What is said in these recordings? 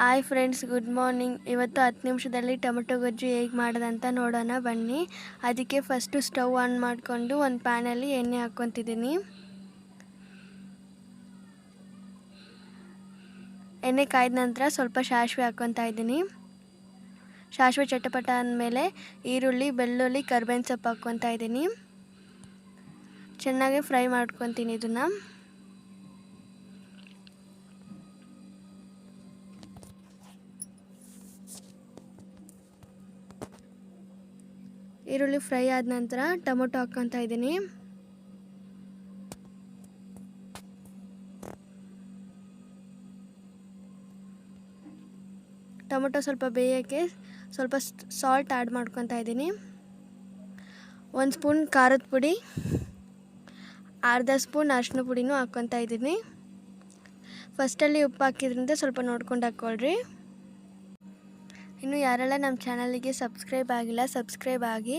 Hi friends good morning ಇವತ್ತು ಹತ್ತು ನಿಮಿಷದಲ್ಲಿ ಟೊಮೆಟೊ ಗೊಜ್ಜು ಹೇಗೆ ಮಾಡೋದಂತ ನೋಡೋಣ, ಬನ್ನಿ. ಅದಕ್ಕೆ ಫಸ್ಟು ಸ್ಟವ್ ಆನ್ ಮಾಡಿಕೊಂಡು ಒಂದು ಪ್ಯಾನಲ್ಲಿ ಎಣ್ಣೆ ಹಾಕ್ಕೊತಿದ್ದೀನಿ. ಎಣ್ಣೆ ಕಾಯ್ದ ನಂತರ ಸ್ವಲ್ಪ ಸಾಸಿವೆ ಹಾಕ್ಕೊತಾ ಇದ್ದೀನಿ. ಸಾಸಿವೆ ಚಟಪಟ ಅಂದಮೇಲೆ ಈರುಳ್ಳಿ, ಬೆಳ್ಳುಳ್ಳಿ, ಕರ್ಬೇವಿನ ಸೊಪ್ಪು ಹಾಕ್ಕೊತಾ ಇದ್ದೀನಿ. ಚೆನ್ನಾಗಿ ಫ್ರೈ ಮಾಡ್ಕೊತೀನಿ ಇದನ್ನು. ಈರುಳ್ಳಿ ಫ್ರೈ ಆದ ನಂತರ ಟೊಮೊಟೊ ಹಾಕ್ಕೊತಾ ಇದ್ದೀನಿ. ಟೊಮೊಟೊ ಸ್ವಲ್ಪ ಬೇಯೋಕ್ಕೆ ಸ್ವಲ್ಪ ಸಾಲ್ಟ್ ಆ್ಯಡ್ ಮಾಡ್ಕೊತಾ ಇದ್ದೀನಿ. ಒಂದು ಸ್ಪೂನ್ ಖಾರದ ಪುಡಿ, ಅರ್ಧ ಸ್ಪೂನ್ ಅರಿಶಿನ ಪುಡಿನೂ ಹಾಕ್ಕೊತಾ ಇದ್ದೀನಿ. ಫಸ್ಟಲ್ಲಿ ಉಪ್ಪು ಹಾಕಿದ್ರಿಂದ ಸ್ವಲ್ಪ ನೋಡ್ಕೊಂಡು ಹಾಕ್ಕೊಳ್ರಿ ಇನ್ನು ಯಾರೆಲ್ಲ ನಮ್ಮ ಚಾನಲಿಗೆ ಸಬ್ಸ್ಕ್ರೈಬ್ ಆಗಿಲ್ಲ, ಸಬ್ಸ್ಕ್ರೈಬ್ ಆಗಿ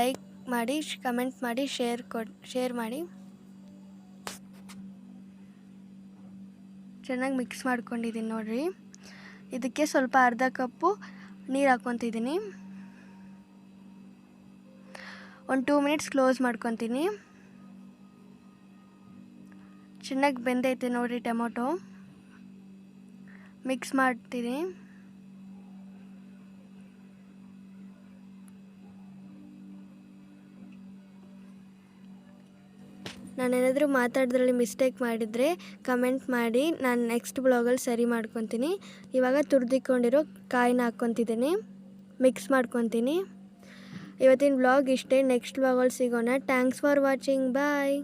ಲೈಕ್ ಮಾಡಿ ಕಮೆಂಟ್ ಮಾಡಿ, ಶೇರ್ ಕೊಡ್, ಶೇರ್ ಮಾಡಿ. ಚೆನ್ನಾಗಿ ಮಿಕ್ಸ್ ಮಾಡ್ಕೊಂಡಿದ್ದೀನಿ ನೋಡಿರಿ. ಇದಕ್ಕೆ ಸ್ವಲ್ಪ ಅರ್ಧ ಕಪ್ಪು ನೀರು ಹಾಕ್ಕೊತಿದ್ದೀನಿ. ಒಂದು ಟೂ ಮಿನಿಟ್ಸ್ ಕ್ಲೋಸ್ ಮಾಡ್ಕೊತೀನಿ. ಚೆನ್ನಾಗಿ ಬೆಂದೈತೆ ನೋಡಿರಿ ಟೊಮೊಟೊ. ಮಿಕ್ಸ್ ಮಾಡ್ತೀನಿ. ನಾನೇನಾದರೂ ಮಾತಾಡೋದ್ರಲ್ಲಿ ಮಿಸ್ಟೇಕ್ ಮಾಡಿದರೆ ಕಮೆಂಟ್ ಮಾಡಿ, ನಾನು ನೆಕ್ಸ್ಟ್ ಬ್ಲಾಗಲ್ಲಿ ಸರಿ ಮಾಡ್ಕೊತೀನಿ. ಇವಾಗ ತುರಿದಿಕೊಂಡಿರೋ ಕಾಯಿನ ಹಾಕ್ಕೊತಿದ್ದೀನಿ. ಮಿಕ್ಸ್ ಮಾಡ್ಕೊತೀನಿ. ಇವತ್ತಿನ ಬ್ಲಾಗ್ ಇಷ್ಟೇ. ನೆಕ್ಸ್ಟ್ ಬ್ಲಾಗಲ್ಲಿ ಸಿಗೋಣ. Thanks for watching bye